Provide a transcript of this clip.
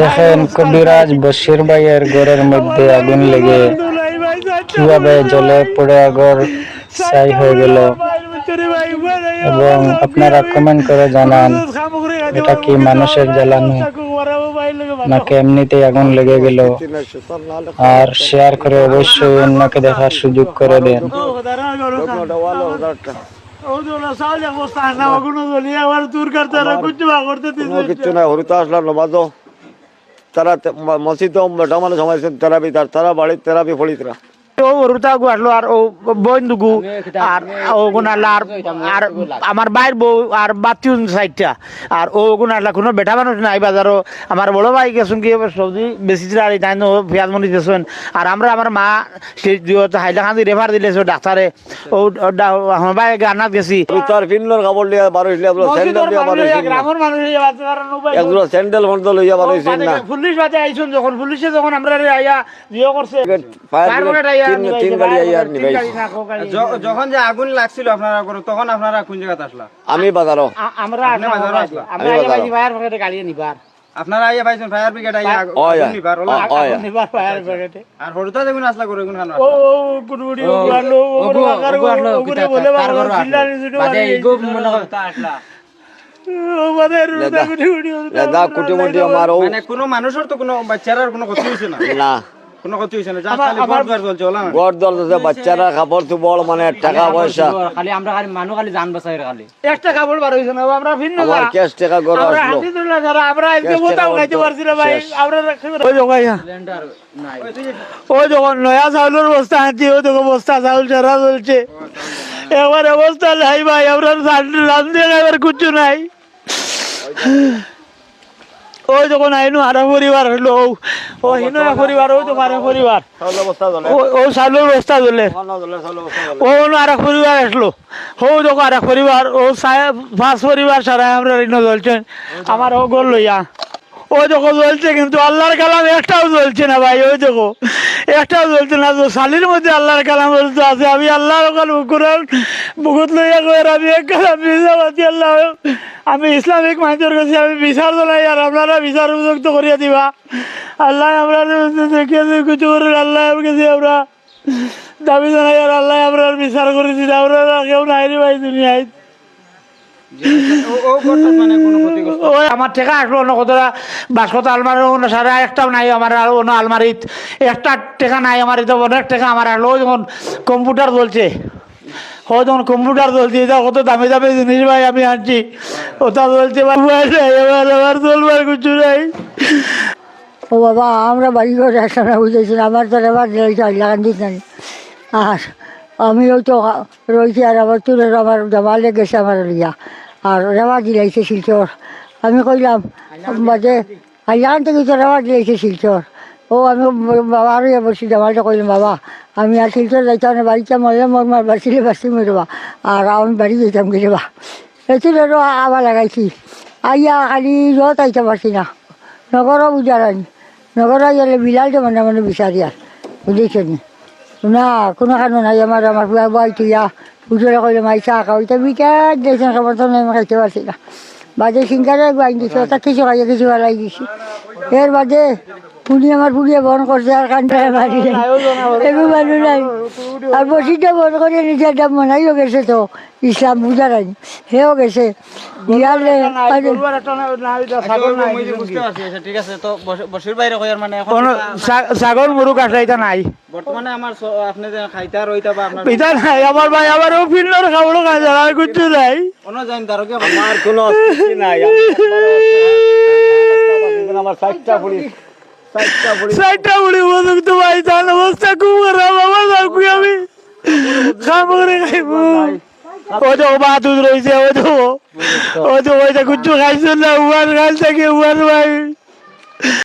দেখেন কবিরাজ বশির ভাইয়ের ঘরের মধ্যে আগুন লেগে কীভাবে জলে পড়ে আগর ছাই হয়ে গেল। এবং আপনারা কমেন্ট করে জানান এটা কি মানুষের জ্বালানো নাকি এমনিতেই আগুন লেগে গেল? আর শেয়ার করে অবশ্যই অন্যকে দেখার সুযোগ করে দেন। নাই হরিতা আসলাম নমাজও তারা মসজিদ মানুষ সমাজ তেরাবি তার তারা বাড়ির তেরাবি ফলিতরা ও রুতা আসলো আর ও বন্ধুগু আর ও আর আর আমার বাইর বউ আর বাতিউন সাইডটা আর ও গুনালা কোনো বেটা মানুষ নাই বাজারও। আমার বড় ভাই গেছুন কি সবজি বেশি আর তাই পেঁয়াজ আর আমরা আমার মা সেই হাইলাকান্দি রেফার দিলে ডাক্তারে। ও আমার ভাই গানাত গেছি। ফিনলোর কাপড় লিয়া বারো লিয়া স্যান্ডেল লিয়া বারো গ্রামের মানুষ একজোড়া স্যান্ডেল ফন্ডল লইয়া বারো না। পুলিশ বাজে আইসুন যখন। পুলিশে যখন আমরা আইয়া জিও করছে। ফায়ার তিন গাড়ি যখন যে আগুন লাগছিল আপনারা করে তখন আপনারা কোন জায়গাতে আসলা? আমি বাজারও। আমরা আপনি আসলাম, বাজারে আমরা আসলা? আমরা আইয়া বাজারে। পাইছি গাড়ি নিবার। আপনারা আইয়া পাইছেন ফায়ার ব্রিগেড আইয়া আগুন নিবার ওলা। ওই। নিবার ফায়ার ব্রিগেডে। আর হরুতা যেগুন আসলা করে এগুন খানো ও ও কুড়ুড়ি ও গালো ও গুলো আকার ও গুলো বলে বাবা চিল্লানি শুনে ও বাদে রুদা কুড়ুড়ি লেদা কুটি মুটি আমার মানে কোনো মানুষের তো কোনো বাচ্চার কোনো ক্ষতি হয়েছে না? না। কোনো ক্ষতি হয়েছে না যা খালি ঘর দুয়ার চলছে ওলা না? গড় দল আছে বাচ্চারা কাপড় চোপড় মানে টাকা পয়সা। খালি আমরা খালি মানুষ খালি জান বাঁচাই খালি। একটা কাপড় বার হইছে না আমরা ভিন্ন আমার যা। ক্যাশ টাকা গড় আসলো। হাতি তুললা যারা আমরা আজকে ক্যাশ কোথাও খাইতে পারছি না ভাই আমরা ওই নাই। যখন নয়া চাউলের বস্তা আনছি ও তখন বস্তা চাউল ছাড়া চলছে। এবার অবস্থা নাই ভাই আমরা রান্ধে এবার কিচ্ছু নাই। ওই যখন আইনু আরও পরিবার হলো। ও ও হিনো পরিবার ওই তো আরও পরিবার। ও ও চাউলের বস্তা দলে ও আর পরিবার আসলো। ও যখন আর পরিবার ও সাহেব পাঁচ পরিবার সারা আমরা ঋণ চলছেন আমার ও গোল লইয়া ও যখন জ্বলছে কিন্তু আল্লাহর কালাম একটাও জ্বলছে না ভাই ওই দেখো। একটাও জ্বলছে না তো শালির মধ্যে আল্লাহর কালাম বলতে আছে আমি আল্লাহর কাল কোরআন বুকুত লইয়া কই আমি আল্লাহ আমি ইসলামিক মানুষের কাছে আমি বিচার জানাই আর আপনারা বিচার উপযুক্ত করিয়া দিবা। আল্লাহ আমরা কিছু আল্লাহ কাছে আমরা দাবি জানাই আর আল্লাহ আমরা বিচার করে দিতে আমরা কেউ নাই রে ভাই দুনিয়ায়। মানে করছে আমার আসলো অন্য কতটা বাসকত আলমারি অন্য সারা একটাও নাই আমার আর অন্য আলমারিত। একটা টেকা নাই আমার অনেক টাকা আমার আসলো ওই যখন কম্পিউটার চলছে যখন কম্পিউটার চলছে এটা কত দামি দামি জিনিস ভাই আমি আনছি। ওটা চলছে নাই, এবার চলবার কিছু নাই। ও বাবা আমরা বাড়ি করে একসাথে বুঝেছি আমার তো এবার লাগান দিত নাই আর আমি ওই তো রয়েছি আর আমার তুলে আমার জমালে গেছে আমার লিয়া আর রেওয়া দিলাইছে শিলচর। আমি কইলাম মাঝে হাইলাকান থেকে তো রেওয়া দিলাইছে শিলচর। ও, আমি বাবা আর বসি জামালটা কইলাম, বাবা। আমি আর শিলচর যাইতাম না বাড়িতে মরলে মোর, মার বাঁচিলে বাঁচি মরবা আর আমি বাড়ি যেতাম গেলেবা এতুলেরও আবার লাগাইছি। আইয়া খালি রত আইতে পারছি না। নগরও বুঝারানি নগরা গেলে বিলাল তো মানে মানে বিচারি আর, বুঝেছেন না? কোনো কারণ নাই আমার আমার বুয়া বয় তুইয়া উঠলে কইলে মাই চা খাও। এটা বিকার দিয়েছেন খাবার তো আমি খাইতে পারছি না। বাজে সিঙ্গারে বাইন দিছে ওটা কিছু খাইয়ে, কিছু ভালাই দিছি। এর বাদে পুনি আমার পুড়িয়ে বন করছে আর কান্দায় মারি নাই একটু মানুষ নাই। আর বসিটা বন করে নিজের দাম মনাইও গেছে তো ইসলাম বুঝারানি সেও গেছে। দিয়ালে ছাগল মুরুক আসলে এটা নাই বর্তমানে আমার আপনি যে খাইতা রইতা বা আপনার এটা নাই আমার ভাই আমার ও ফিল্ডর খাবড়ো খাই যারা আর কিছু নাই। অন্য যাইন তারও কি আমার কোনো নাই আমার পুলিশ। সাইডটা পুলিশ বন্দুক তো ভাই তাহলে অবস্থা খুব খারাপ আমার যাব আমি। খাব রে খাইবো। ও যে ওবা দুধ রয়েছে ও যে ও। তো ওইটা কুচু খাইছে না উয়ার গাল থেকে উয়ার ভাই।